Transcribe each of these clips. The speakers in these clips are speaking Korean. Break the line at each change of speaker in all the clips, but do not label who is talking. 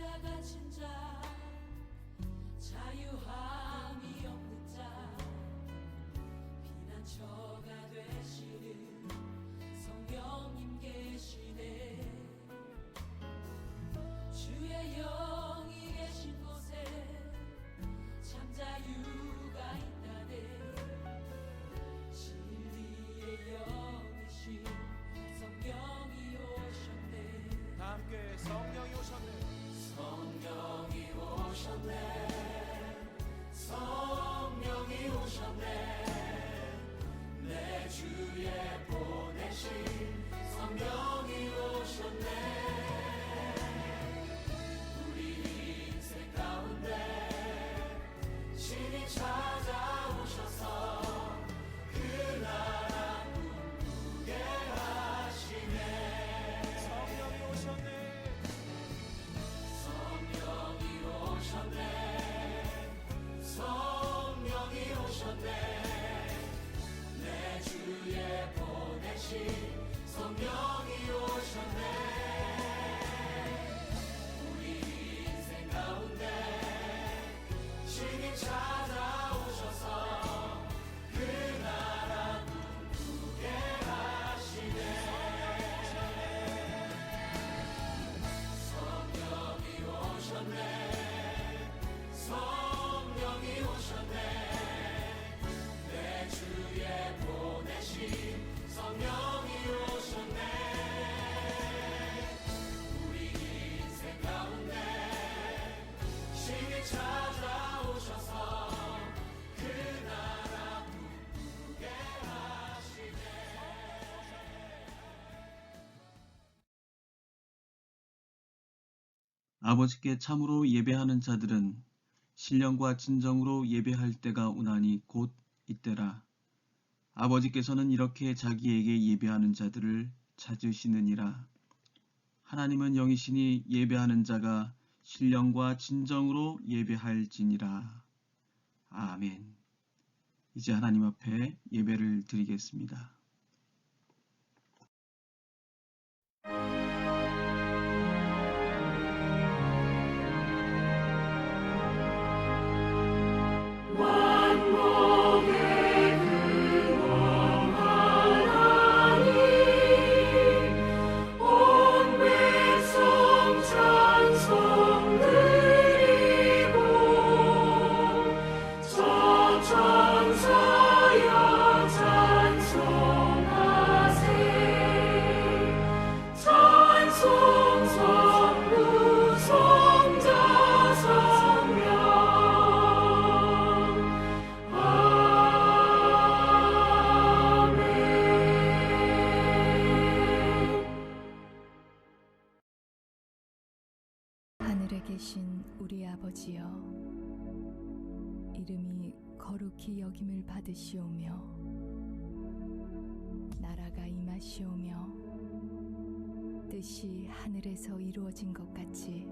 갇힌 자 자유함이 없는 자 피난처
아버지께 참으로 예배하는 자들은 신령과 진정으로 예배할 때가 오나니 곧 이때라. 아버지께서는 이렇게 자기에게 예배하는 자들을 찾으시느니라. 하나님은 영이시니 예배하는 자가 신령과 진정으로 예배할지니라. 아멘. 이제 하나님 앞에 예배를 드리겠습니다.
계신 우리 아버지여 이름이 거룩히 여김을 받으시오며 나라가 임하시오며 뜻이 하늘에서 이루어진 것 같이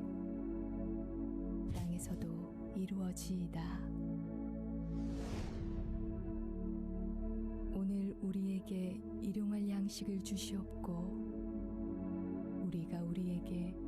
땅에서도 이루어지이다. 오늘 우리에게 일용할 양식을 주시옵고 우리가 우리에게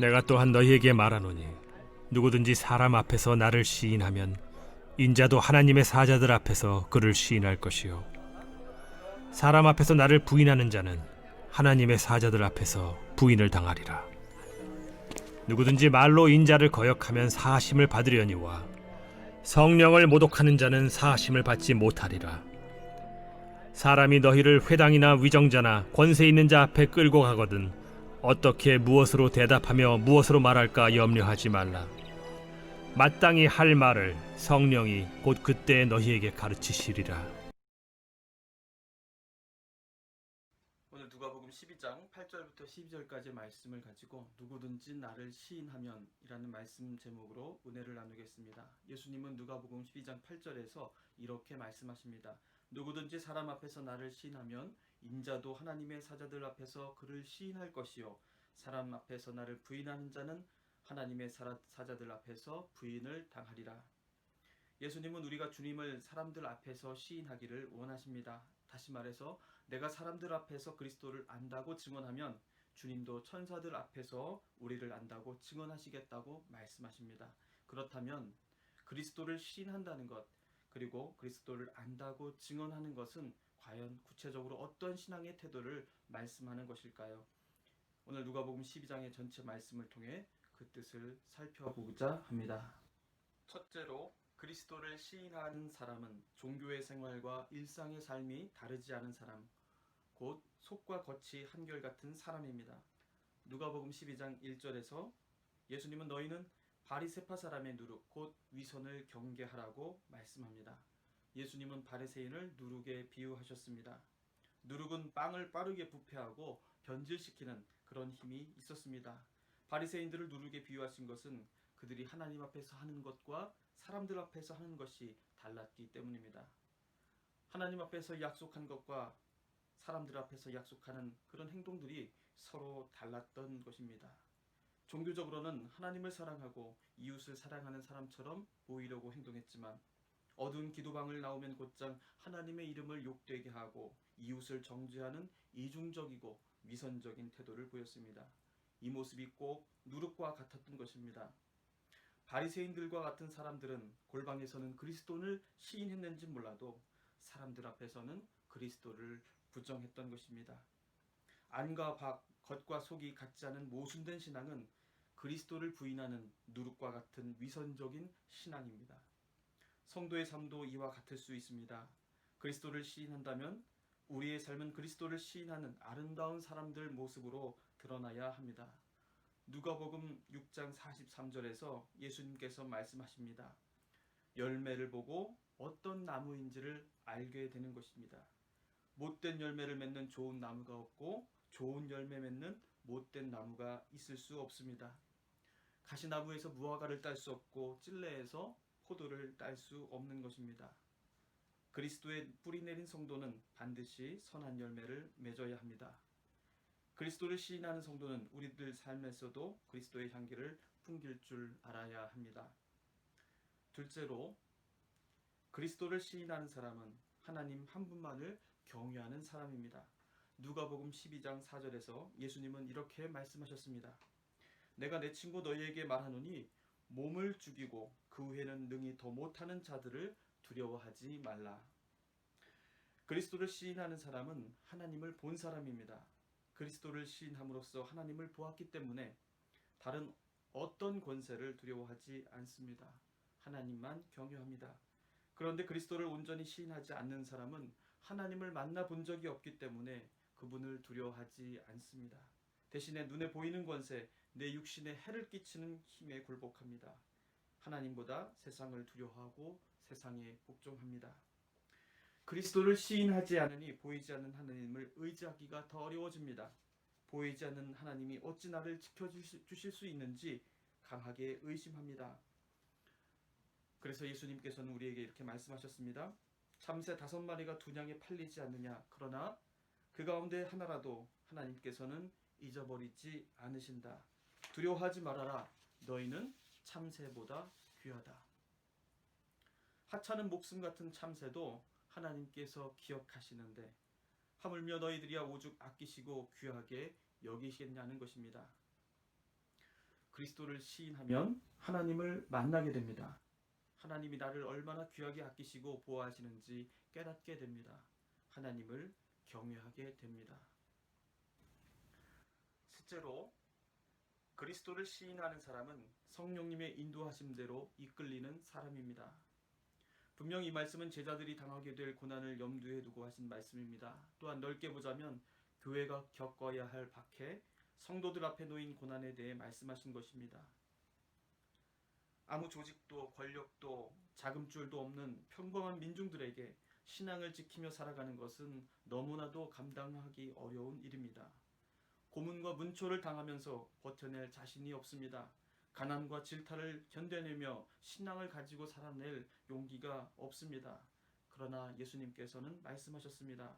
내가 또한 너희에게 말하노니 누구든지 사람 앞에서 나를 시인하면 인자도 하나님의 사자들 앞에서 그를 시인할 것이요. 사람 앞에서 나를 부인하는 자는 하나님의 사자들 앞에서 부인을 당하리라. 누구든지 말로 인자를 거역하면 사하심을 받으려니와 성령을 모독하는 자는 사하심을 받지 못하리라. 사람이 너희를 회당이나 위정자나 권세 있는 자 앞에 끌고 가거든 어떻게 무엇으로 대답하며 무엇으로 말할까 염려하지 말라. 마땅히 할 말을 성령이 곧 그때 너희에게 가르치시리라.
오늘 누가복음 12장 8절부터 12절까지 말씀을 가지고 누구든지 나를 시인하면 이라는 말씀 제목으로 은혜를 나누겠습니다. 예수님은 누가복음 12장 8절에서 이렇게 말씀하십니다. 누구든지 사람 앞에서 나를 시인하면 인자도 하나님의 사자들 앞에서 그를 시인할 것이요 사람 앞에서 나를 부인하는 자는 하나님의 사자들 앞에서 부인을 당하리라. 예수님은 우리가 주님을 사람들 앞에서 시인하기를 원하십니다. 다시 말해서 내가 사람들 앞에서 그리스도를 안다고 증언하면 주님도 천사들 앞에서 우리를 안다고 증언하시겠다고 말씀하십니다. 그렇다면 그리스도를 시인한다는 것 그리고 그리스도를 안다고 증언하는 것은 과연 구체적으로 어떤 신앙의 태도를 말씀하는 것일까요? 오늘 누가복음 12장의 전체 말씀을 통해 그 뜻을 살펴보고자 합니다. 첫째로 그리스도를 시인하는 사람은 종교의 생활과 일상의 삶이 다르지 않은 사람, 곧 속과 겉이 한결같은 사람입니다. 누가복음 12장 1절에서 예수님은 너희는 바리새파 사람의 누룩 곧 위선을 경계하라고 말씀합니다. 예수님은 바리새인을 누룩에 비유하셨습니다. 누룩은 빵을 빠르게 부패하고 변질시키는 그런 힘이 있었습니다. 바리새인들을 누룩에 비유하신 것은 그들이 하나님 앞에서 하는 것과 사람들 앞에서 하는 것이 달랐기 때문입니다. 하나님 앞에서 약속한 것과 사람들 앞에서 약속하는 그런 행동들이 서로 달랐던 것입니다. 종교적으로는 하나님을 사랑하고 이웃을 사랑하는 사람처럼 보이려고 행동했지만 어두운 기도방을 나오면 곧장 하나님의 이름을 욕되게 하고 이웃을 정죄하는 이중적이고 위선적인 태도를 보였습니다. 이 모습이 꼭 누룩과 같았던 것입니다. 바리새인들과 같은 사람들은 골방에서는 그리스도를 시인했는지 몰라도 사람들 앞에서는 그리스도를 부정했던 것입니다. 안과 밖, 겉과 속이 같지 않은 모순된 신앙은 그리스도를 부인하는 누룩과 같은 위선적인 신앙입니다. 성도의 삶도 이와 같을 수 있습니다. 그리스도를 시인한다면 우리의 삶은 그리스도를 시인하는 아름다운 사람들 모습으로 드러나야 합니다. 누가복음 6장 43절에서 예수님께서 말씀하십니다. 열매를 보고 어떤 나무인지를 알게 되는 것입니다. 못된 열매를 맺는 좋은 나무가 없고 좋은 열매 맺는 못된 나무가 있을 수 없습니다. 가시나무에서 무화과를 딸 수 없고 찔레에서 포도를 딸 수 없는 것입니다. 그리스도의 뿌리 내린 성도는 반드시 선한 열매를 맺어야 합니다. 그리스도를 시인하는 성도는 우리들 삶에서도 그리스도의 향기를 풍길 줄 알아야 합니다. 둘째로 그리스도를 시인하는 사람은 하나님 한 분만을 경외하는 사람입니다. 누가복음 12장 4절에서 예수님은 이렇게 말씀하셨습니다. 내가 내 친구 너희에게 말하노니 몸을 죽이고 그 후에는 능히 더 못하는 자들을 두려워하지 말라. 그리스도를 시인하는 사람은 하나님을 본 사람입니다. 그리스도를 시인함으로써 하나님을 보았기 때문에 다른 어떤 권세를 두려워하지 않습니다. 하나님만 경외합니다. 그런데 그리스도를 온전히 시인하지 않는 사람은 하나님을 만나 본 적이 없기 때문에 그분을 두려워하지 않습니다. 대신에 눈에 보이는 권세, 내 육신에 해를 끼치는 힘에 굴복합니다. 하나님보다 세상을 두려워하고 세상에 복종합니다. 그리스도를 시인하지 않으니 보이지 않는 하나님을 의지하기가 더 어려워집니다. 보이지 않는 하나님이 어찌 나를 지켜주실 수 있는지 강하게 의심합니다. 그래서 예수님께서는 우리에게 이렇게 말씀하셨습니다. 참새 다섯 마리가 두 냥에 팔리지 않느냐. 그러나 그 가운데 하나라도 하나님께서는 잊어버리지 않으신다. 두려워하지 말아라. 너희는 참새보다 귀하다. 하찮은 목숨 같은 참새도 하나님께서 기억하시는데 하물며 너희들이야 오죽 아끼시고 귀하게 여기시겠냐는 것입니다. 그리스도를 시인하면 하나님을 만나게 됩니다. 하나님이 나를 얼마나 귀하게 아끼시고 보호하시는지 깨닫게 됩니다. 하나님을 경외하게 됩니다. 셋째로 그리스도를 시인하는 사람은 성령님의 인도하심대로 이끌리는 사람입니다. 분명 이 말씀은 제자들이 당하게 될 고난을 염두에 두고 하신 말씀입니다. 또한 넓게 보자면 교회가 겪어야 할 박해, 성도들 앞에 놓인 고난에 대해 말씀하신 것입니다. 아무 조직도 권력도 자금줄도 없는 평범한 민중들에게 신앙을 지키며 살아가는 것은 너무나도 감당하기 어려운 일입니다. 고문과 문초를 당하면서 버텨낼 자신이 없습니다. 가난과 질타를 견뎌내며 신앙을 가지고 살아낼 용기가 없습니다. 그러나 예수님께서는 말씀하셨습니다.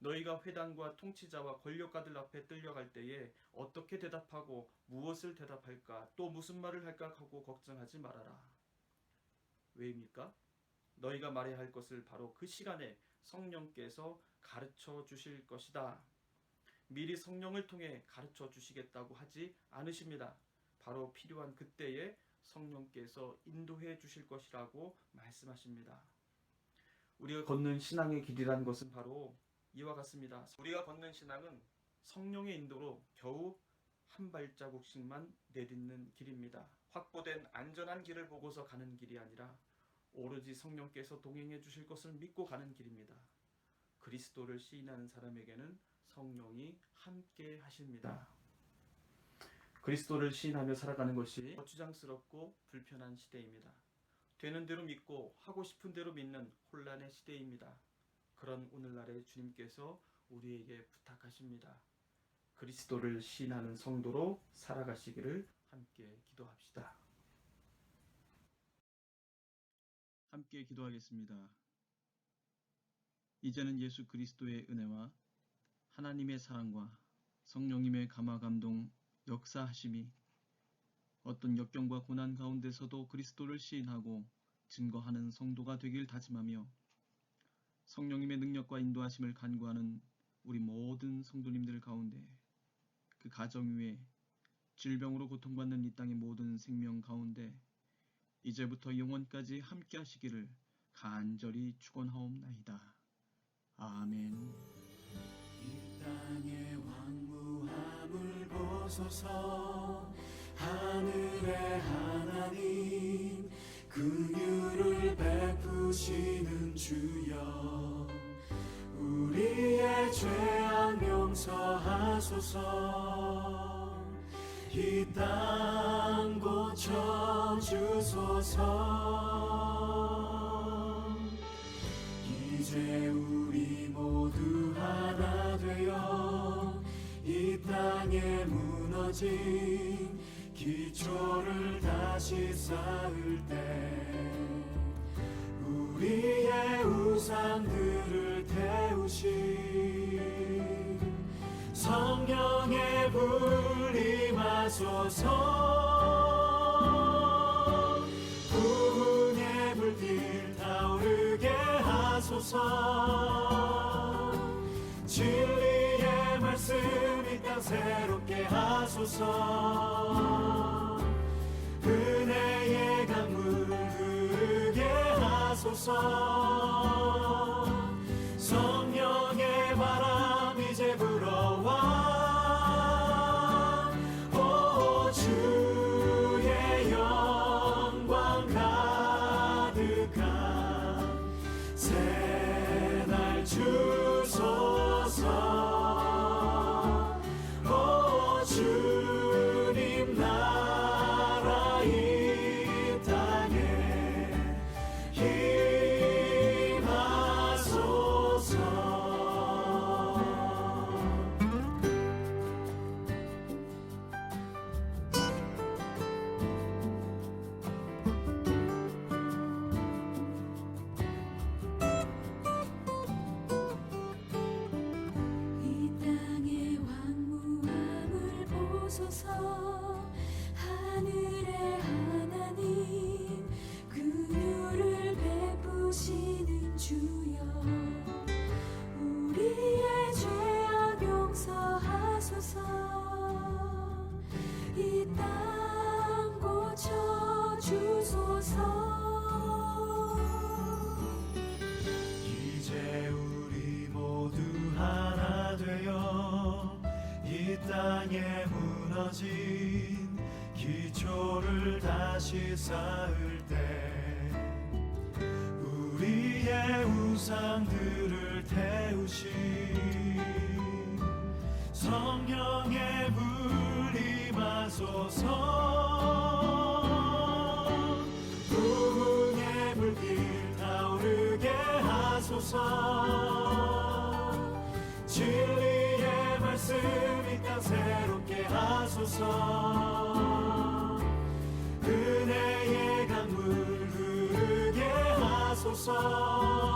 너희가 회당과 통치자와 권력가들 앞에 끌려갈 때에 어떻게 대답하고 무엇을 대답할까 또 무슨 말을 할까 하고 걱정하지 말아라. 왜입니까? 너희가 말해야 할 것을 바로 그 시간에 성령께서 가르쳐 주실 것이다. 미리 성령을 통해 가르쳐 주시겠다고 하지 않으십니다. 바로 필요한 그때에 성령께서 인도해 주실 것이라고 말씀하십니다. 우리가 걷는 신앙의 길이라는 것은 바로 이와 같습니다. 우리가 걷는 신앙은 성령의 인도로 겨우 한 발자국씩만 내딛는 길입니다. 확보된 안전한 길을 보고서 가는 길이 아니라 오로지 성령께서 동행해 주실 것을 믿고 가는 길입니다. 그리스도를 시인하는 사람에게는 성령이 함께 하십니다. 그리스도를 시인하며 살아가는 것이 거추장스럽고 불편한 시대입니다. 되는 대로 믿고 하고 싶은 대로 믿는 혼란의 시대입니다. 그런 오늘날에 주님께서 우리에게 부탁하십니다. 그리스도를 시인하는 성도로 살아가시기를 함께 기도합시다. 함께 기도하겠습니다. 이제는 예수 그리스도의 은혜와 하나님의 사랑과 성령님의 감화 감동 역사하심이 어떤 역경과 고난 가운데서도 그리스도를 시인하고 증거하는 성도가 되길 다짐하며 성령님의 능력과 인도하심을 간구하는 우리 모든 성도님들 가운데 그 가정 위에 질병으로 고통받는 이 땅의 모든 생명 가운데 이제부터 영원까지 함께 하시기를 간절히 축원하옵나이다. 아멘.
이 땅의 황무함을 보소서 하늘의 하나님 긍휼을 베푸시는 주여 우리의 죄악 용서하소서. 이 땅 고쳐 주소서. 이제 우리 모두 하나 되어 이 땅에 무너진 기초를 다시 쌓을 때 우리의 우상들을 태우신 성령의 불임하소서. 부흥의 불길 타오르게 하소서. 진리의 말씀 이 땅 새롭게 하소서 하 쌓을 때 우리의 우상들을 태우신 성령의 불 임하소서. 부흥의 불길 타오르게 하소서. 진리의 말씀 이 땅 새롭게 하소서 so soft.